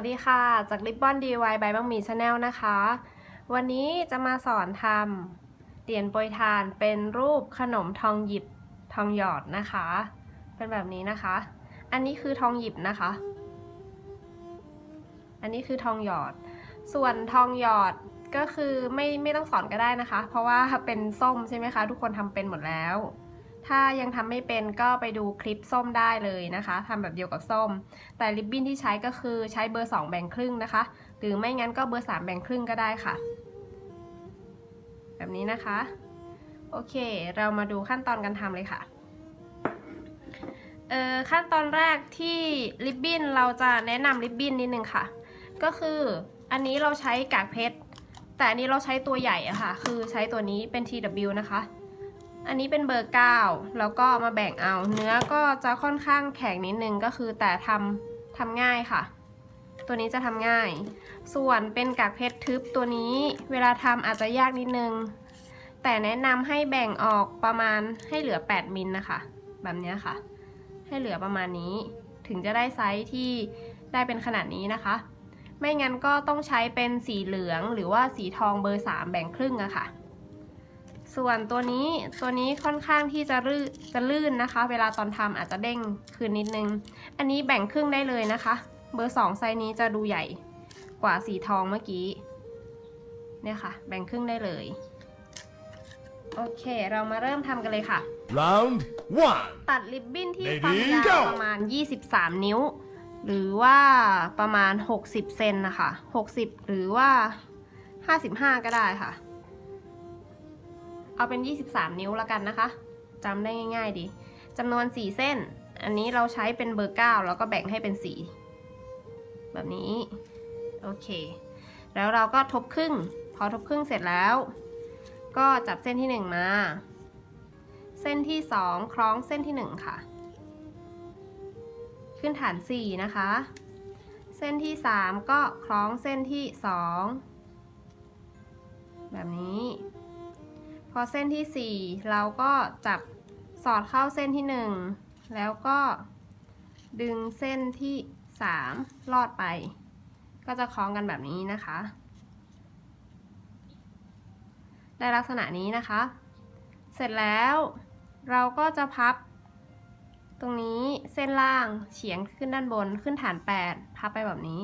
วัสดีค่ะ จาก Ribbon DIY by บังมีชาแนลนะคะ วันนี้จะมาสอนทำเหรียญโปรยทานเป็นรูปขนมทองหยิบทองหยอดนะคะ เป็นแบบนี้นะคะ อันนี้คือทองหยิบนะคะ อันนี้คือทองหยอด ส่วนทองหยอดก็คือไม่ไม่ต้องสอนก็ได้นะคะ เพราะว่าเป็นส้มใช่ไหมคะ ทุกคนทำเป็นหมดแล้ว ถ้ายังทำไม่เป็นก็ไปดูคลิปส้มได้เลยนะคะทำแบบเดียวกับส้ม แต่ริบบิ้นที่ใช้ก็คือใช้เบอร์ 2 แบ่งครึ่งนะคะ หรือไม่งั้นก็เบอร์ 3 แบ่งครึ่งก็ได้ค่ะ แบบนี้นะคะ โอเค เรามาดูขั้นตอนการทำเลยค่ะเอ่อขั้นตอนแรกที่ริบบิ้นเราจะแนะนำริบบิ้นนิดนึงค่ะ ก็คืออันนี้เราใช้กากเพชรแต่อันนี้เราใช้ตัวใหญ่อะค่ะ คือใช้ตัวนี้เป็น TW นะคะ อันนี้เป็นเบอร์9แล้วก็มาแบ่งเอา เนื้อก็จะค่อนข้างแข็งนิดนึงก็คือแต่ทำทำง่ายค่ะ ตัวนี้จะทำง่าย ส่วนเป็นกากเพชรทึบตัวนี้ เวลาทำอาจจะยากนิดนึง แต่แนะนำให้แบ่งออกประมาณให้เหลือ 8 มิลนะคะ แบบนี้ค่ะ ให้เหลือประมาณนี้ ถึงจะได้ไซส์ที่ได้เป็นขนาดนี้นะคะ ไม่งั้นก็ต้องใช้เป็นสีเหลืองหรือว่าสีทองเบอร์ 3 แบ่งครึ่งอะค่ะ ส่วนตัวนี้ตัวนี้ค่อนข้างที่จะลื่นจะลื่นนะคะ เวลาตอนทำอาจจะเด้งคืนนิดนึง อันนี้แบ่งครึ่งได้เลยนะคะ เบอร์2ไซส์นี้จะดูใหญ่กว่าสีทองเมื่อกี้เนี่ยค่ะ แบ่งครึ่งได้เลย โอเค เรามาเริ่มทำกันเลยค่ะ Round one. ตัดริบบิ้นที่ Lady ความยาว go ประมาณ 23 นิ้ว หรือว่าประมาณ 60 เซนนะคะ 60 หรือว่า 55 ก็ได้ค่ะ เอาเป็น 23 นิ้วแล้วกันนะคะจำได้ง่าย ๆ ดีจำนวน 4 เส้น อันนี้เราใช้เป็นเบอร์ 9 แล้วก็แบ่งให้เป็น 4 แบบนี้ โอเค แล้วเราก็ทบครึ่ง พอทบครึ่งเสร็จแล้ว ก็จับเส้นที่ 1 มา เส้นที่ 2 คล้องเส้นที่ 1 ค่ะ ขึ้นฐาน 4 นะคะ เส้นที่ 3 ก็คล้องเส้นที่ 2 แบบนี้ อเส้นที่ 4 เราก็จับสอดเข้าเส้นที่ 1 แล้วก็ดึงเส้นที่ 3 ลอดไป ก็จะคล้องกันแบบนี้นะคะ ได้ลักษณะนี้นะคะ เสร็จแล้วเราก็จะพับ ตรงนี้เส้นล่างเฉียงขึ้นด้านบนขึ้นฐาน 8 พับไปแบบนี้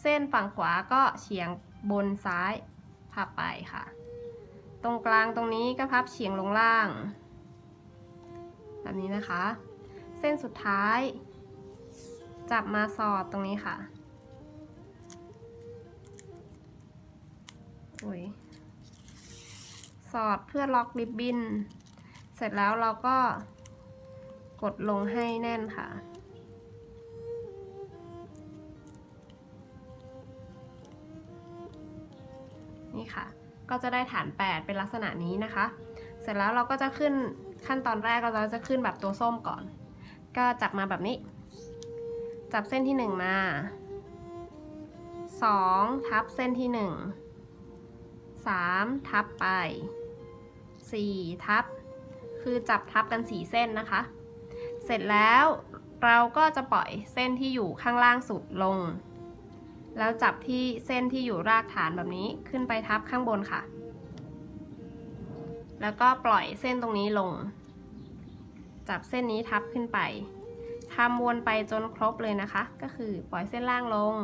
เส้นฝั่งขวาก็เฉียงบนซ้ายพับไปค่ะ ตรงกลางตรงนี้ก็พับเฉียงลงล่าง แบบนี้นะคะ เส้นสุดท้าย จับมาสอดตรงนี้ค่ะอุ้ยสอดเพื่อล็อกริบบิ้น เสร็จแล้วเราก็กดลงให้แน่นค่ะ ก็จะได้ฐาน 8 เป็นลักษณะนี้นะคะ เสร็จแล้วเราก็จะขึ้นขั้นตอนแรกเราจะขึ้นแบบตัวส้มก่อน ก็จับมาแบบนี้ จับเส้นที่ 1 มา 2 ทับเส้นที่ 1 3 ทับไป 4 ทับ คือจับทับกัน 4 เส้นนะคะ เสร็จแล้วเราก็จะปล่อยเส้นที่อยู่ข้างล่างสุดลง แล้วจับที่เส้นที่อยู่รากฐานแบบนี้ขึ้นไปทับข้างบนค่ะ แล้วก็ปล่อยเส้นตรงนี้ลง จับเส้นนี้ทับขึ้นไปทำวนไปจนครบเลยนะคะ ก็คือปล่อยเส้นล่างลง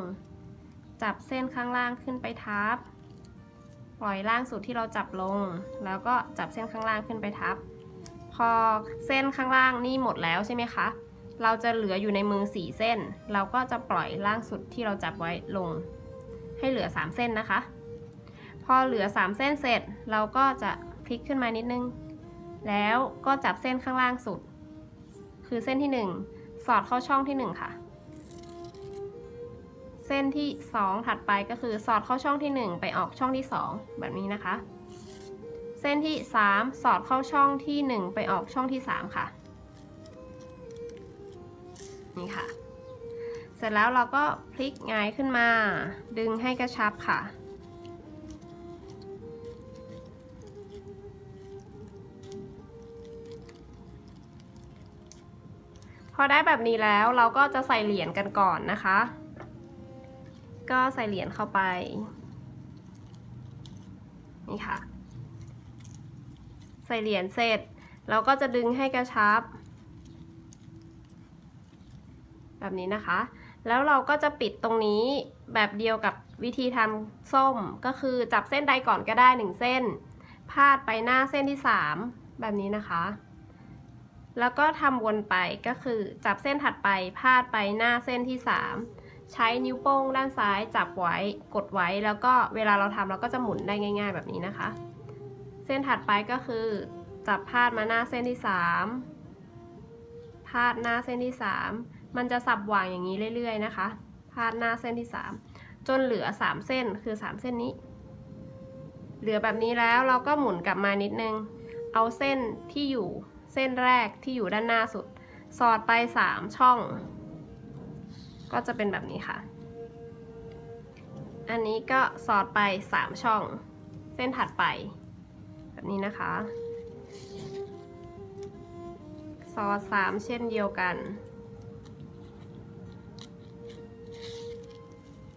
จับเส้นข้างล่างขึ้นไปทับ ปล่อยล่างสุดที่เราจับลง แล้วก็จับเส้นข้างล่างขึ้นไปทับ พอเส้นข้างล่างนี่หมดแล้วใช่ไหมคะ เราจะเหลืออยู่ในมือ 4 เส้น เราก็จะปล่อยล่างสุดที่เราจับไว้ลง ให้เหลือ 3 เส้นนะคะ พอเหลือ 3 เส้นเสร็จ เราก็จะพลิกขึ้นมานิดนึง แล้วก็จับเส้นข้างล่างสุด คือเส้นที่ 1 สอดเข้าช่องที่ 1 ค่ะ เส้นที่ 2 ถัดไปก็คือสอดเข้าช่องที่ 1 ไปออกช่องที่ 2 แบบนี้นะคะ เส้นที่ 3 สอดเข้าช่องที่ 1 ไปออกช่องที่ 3 ค่ะ นี่ค่ะ เสร็จแล้วเราก็พลิกงายขึ้นมา ดึงให้กระชับค่ะ พอได้แบบนี้แล้วเราก็จะใส่เหรียญกันก่อนนะคะ ก็ใส่เหรียญเข้าไป นี่ค่ะ ใส่เหรียญเสร็จเราก็จะดึงให้กระชับ แบบนี้นะคะ แล้วเราก็จะปิดตรงนี้แบบเดียวกับวิธีทำส้มก็คือจับเส้นใดก่อนก็ได้หนึ่งเส้น พาดไปหน้าเส้นที่สามแบบนี้นะคะ แล้วก็ทำวนไปก็คือจับเส้นถัดไปพาดไปหน้าเส้นที่ 3 ใช้นิ้วโป้งด้านซ้ายจับไว้กดไว้แล้วก็เวลาเราทำเราก็จะหมุนได้ง่าย ๆ แบบนี้นะคะ เส้นถัดไปก็คือ จับพาดมาหน้าเส้นที่ 3 พาดหน้าเส้นที่ 3 มันจะสับหว่างอย่างนี้เรื่อยๆนะคะ พาดหน้าเส้นที่ 3 จนเหลือ 3 เส้นคือ 3 เส้นนี้ เหลือแบบนี้แล้วเราก็หมุนกลับมานิดนึง เอาเส้นที่อยู่เส้นแรกที่อยู่ด้านหน้าสุด สอดไป 3 ช่อง ก็จะเป็นแบบนี้ค่ะ อันนี้ก็สอดไป 3 ช่อง เส้นถัดไป แบบนี้นะคะ สอด 3 เช่นเดียวกัน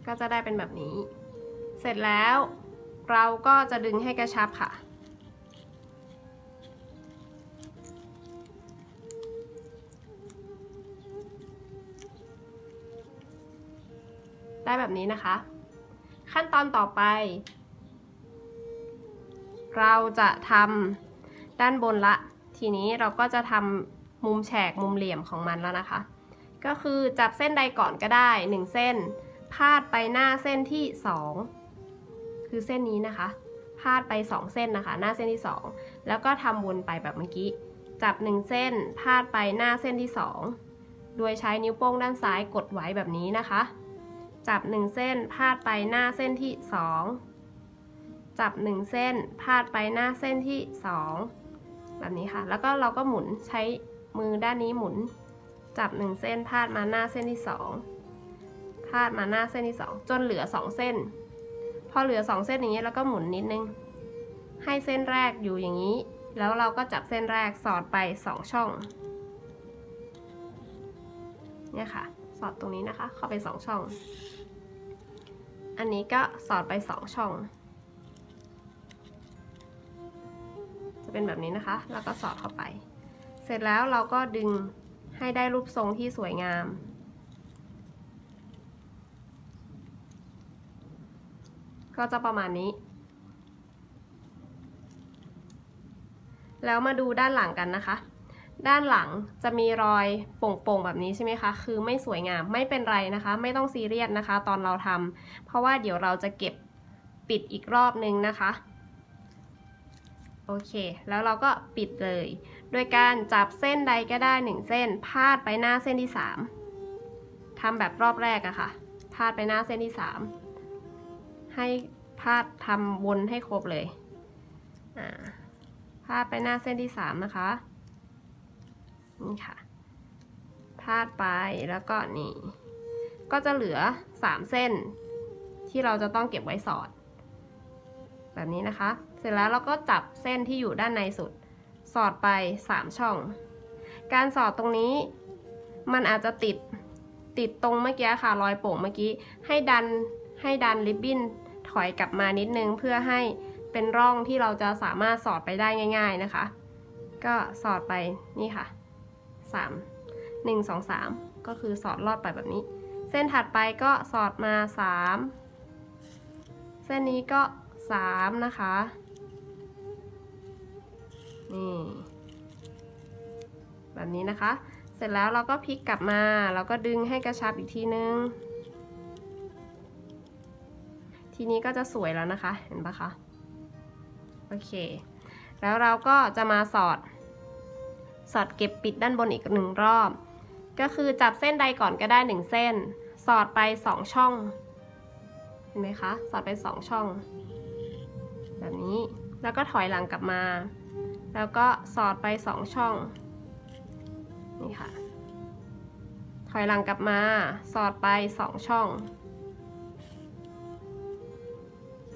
ก็จะได้เป็นแบบนี้ เสร็จแล้วเราก็จะดึงให้กระชับค่ะ ได้แบบนี้นะคะ ขั้นตอนต่อไป เราจะทำด้านบนละ ทีนี้เราก็จะทำมุมแฉกมุมเหลี่ยมของมันแล้วนะคะ ก็คือจับเส้นใดก่อนก็ได้ 1 เส้น พาดไปหน้าเส้นที่ 2 คือเส้นนี้นะคะ พาดไป 2 เส้นนะคะ หน้าเส้นที่ 2 แล้วก็ทำวนไปแบบเมื่อกี้ จับ 1 เส้น พาดไปหน้าเส้นที่ 2 โดยใช้นิ้วโป้งด้านซ้ายกดไว้แบบนี้นะคะ จับ 1 เส้น พาดไปหน้าเส้นที่ 2 จับ 1 เส้น พาดไปหน้าเส้นที่ 2 แบบนี้ค่ะ แล้วก็เราก็หมุนใช้มือด้านนี้หมุน จับ 1 เส้น พาดมาหน้าเส้นที่ 2 พาดมาหน้าเส้นที่ 2 จนเหลือ 2 เส้น พอเหลือ 2 เส้นอย่างนี้แล้วก็หมุนนิดนึง ให้เส้นแรกอยู่อย่างนี้ แล้วเราก็จับเส้นแรกสอดไป 2 ช่องเนี่ยค่ะ สอดตรงนี้นะคะ เข้าไป 2 ช่อง อันนี้ก็สอดไป 2 ช่อง จะเป็นแบบนี้นะคะ แล้วก็สอดเข้าไป เสร็จแล้วเราก็ดึงให้ได้รูปทรงที่สวยงาม ก็จะประมาณนี้ แล้วมาดูด้านหลังกันนะคะ ด้านหลังจะมีรอยโป่งๆแบบนี้ใช่ไหมคะ คือไม่สวยงามไม่เป็นไรนะคะ ไม่ต้องซีเรียสนะคะ ตอนเราทำเพราะว่าเดี๋ยวเราจะเก็บปิดอีกรอบนึงนะคะโอเค แล้วเราก็ปิดเลย โดยการจับเส้นใดก็ได้หนึ่งเส้น พาดไปหน้าเส้นที่ 3ทำแบบรอบแรกอะค่ะ พาดไปหน้าเส้นที่ 3 ให้พาดทำวนให้ครบเลยอ่าพาดไปหน้าเส้นที่3นะคะนี่ค่ะพาดไปแล้วก็นี่ ก็จะเหลือ3เส้น ที่เราจะต้องเก็บไว้สอด แบบนี้นะคะ เสร็จแล้วเราก็จับเส้นที่อยู่ด้านในสุด สอดไป3ช่อง การสอดตรงนี้มันอาจจะติดติดตรงเมื่อกี้ค่ะรอยโป่งเมื่อกี้ให้ดันให้ดันริบบิ้น อยกลับมานิดนึงเพื่อให้เป็นร่องที่เราจะสามารถสอดไปได้ง่าย ๆนะคะ ก็สอดไปนี่ค่ะ 3 1 2 3 ก็คือสอดลอดไปแบบนี้ เส้นถัดไปก็สอดมา 3 เส้นนี้ก็ 3 นะคะ นี่ แบบนี้นะคะ เสร็จแล้วเราก็พลิกกลับมาเราก็ดึงให้กระชับอีกทีนึง ทีนี้ก็จะสวยแล้วนะคะ เห็นปะคะ โอเค แล้วเราก็จะมาสอด สอดเก็บปิดด้านบนอีกหนึ่งรอบ ก็คือจับเส้นใดก่อนก็ได้หนึ่งเส้น สอดไปสองช่อง เห็นไหมคะ สอดไปสองช่อง แบบนี้ แล้วก็ถอยหลังกลับมา แล้วก็สอดไปสองช่อง นี่ค่ะ ถอยหลังกลับมา สอดไปสองช่อง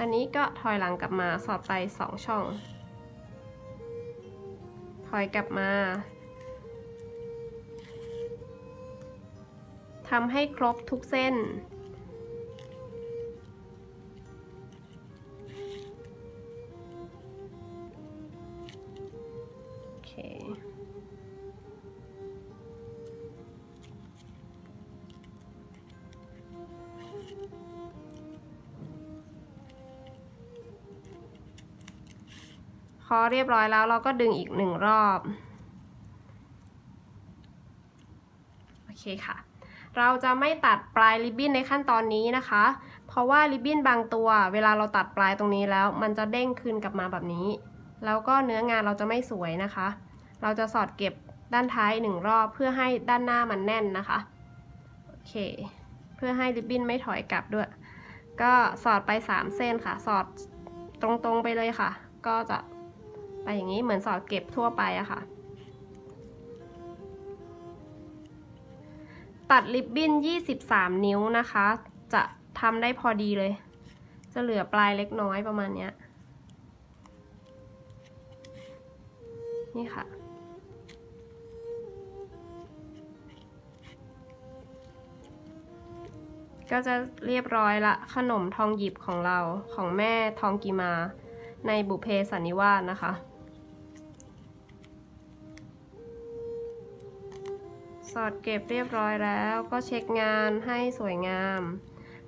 อันนี้ก็ถอยหลังกลับมาสอดไป 2 ช่อง ถอยกลับมาทำให้ครบทุกเส้น อเรียบร้อยแล้วเราก็ดึงอีกหนึ่งรอบ โอเคค่ะ เราจะไม่ตัดปลายริบบิ้นในขั้นตอนนี้นะคะ เพราะว่าริบบิ้นบางตัว เวลาเราตัดปลายตรงนี้แล้ว มันจะเด้งคืนกลับมาแบบนี้ แล้วก็เนื้องานเราจะไม่สวยนะคะ เราจะสอดเก็บด้านท้ายหนึ่งรอบเพื่อให้ด้านหน้ามันแน่นนะคะ โอเค เพื่อให้ริบบิ้นไม่ถอยกลับด้วย ก็สอดไป 3 เส้นค่ะ สอดตรงๆไปเลยค่ะ ก็จะ อย่างนี้เหมือนสอดเก็บทั่วไปอะค่ะ ตัดริบบิ้น 23 นิ้วนะคะ จะทำได้พอดีเลย จะเหลือปลายเล็กน้อยประมาณเนี้ย นี่ค่ะก็จะเรียบร้อยละขนมทองหยิบของเราของแม่ทองกีมา ในบุเพสันนิวาสนะคะ สอดเก็บเรียบร้อยแล้วก็เช็คงานให้สวยงาม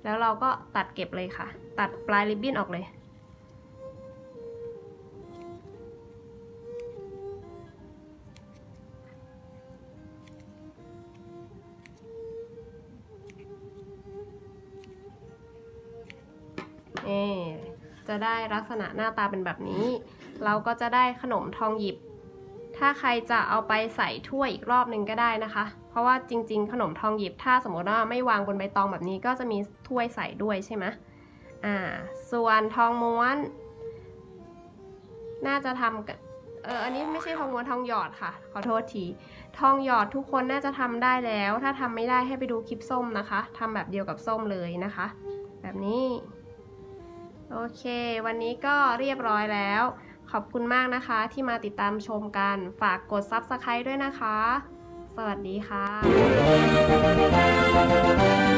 แล้วเราก็ตัดเก็บเลยค่ะ ตัดปลายริบบิ้นออกเลยเอ่จะได้ลักษณะหน้าตาเป็นแบบนี้ เราก็จะได้ขนมทองหยิบ ถ้าใครจะเอาไปใส่ถ้วยอีกรอบหนึ่งก็ได้นะคะ เพราะว่าจริง ๆ ขนมทองหยิบถ้าสมมติว่าไม่วางบนใบตองแบบนี้ก็จะมีถ้วยใส่ด้วยใช่ไหมอ่า ส่วนทองม้วน น่าจะทำกับเอออันนี้ไม่ใช่ทองม้วนทองหยอดค่ะ ขอโทษที ทองหยอดทุกคนน่าจะทำได้แล้ว ถ้าทำไม่ได้ให้ไปดูคลิปส้มนะคะทำแบบเดียวกับส้มเลยนะคะ แบบนี้ โอเค วันนี้ก็เรียบร้อยแล้ว ขอบคุณมากนะคะที่มาติดตามชมกัน ฝากกด Subscribe ด้วยนะคะ สวัสดีค่ะ